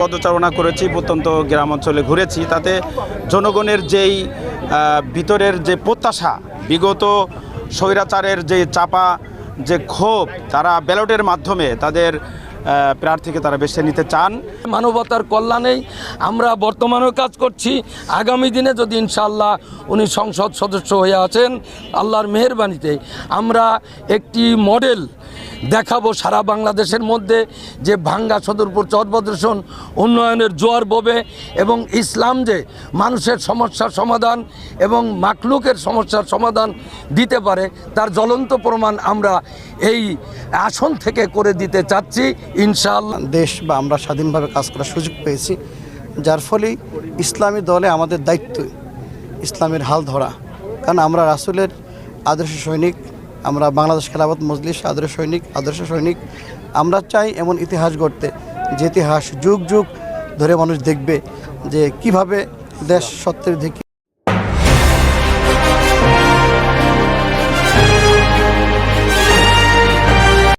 পদচারণা করেছি, প্রত্যন্ত গ্রাম অঞ্চলে ঘুরেছি। তাতে জনগণের যেই ভিতরের যে প্রত্যাশা, বিগত স্বৈরাচারের যে চাপা, যে ক্ষোভ, তারা ব্যালটের মাধ্যমে তাদের প্রার্থীকে তারা বেছে নিতে চান। মানবতার কল্যাণেই আমরা বর্তমানেও কাজ করছি। আগামী দিনে যদি ইনশাল্লাহ উনি সংসদ সদস্য হয়ে আছেন, আল্লাহর মেহরবানিতে আমরা একটি মডেল দেখাবো সারা বাংলাদেশের মধ্যে যে ভাঙ্গা সদরপুর চরবদ্রসন উন্নয়নের জোয়ার ববে এবং ইসলাম যে মানুষের সমস্যার সমাধান এবং মাকলুকের সমস্যার সমাধান দিতে পারে, তার জ্বলন্ত প্রমাণ আমরা এই আসন থেকে করে দিতে চাচ্ছি, ইনশাআল্লাহ। দেশ বা আমরা স্বাধীনভাবে কাজ করার সুযোগ পেয়েছি, যার ফলে ইসলামী দলে আমাদের দায়িত্ব ইসলামের হাল ধরা। কারণ আমরা রাসুলের আদর্শ সৈনিক আমরা বাংলাদেশ খেলাফত মজলিস, আদর্শ সৈনিক আদর্শ সৈনিক, আমরা চাই এমন ইতিহাস গড়তে, যে ইতিহাস যুগ যুগ ধরে মানুষ দেখবে যে কীভাবে দেশ সত্যের দিকে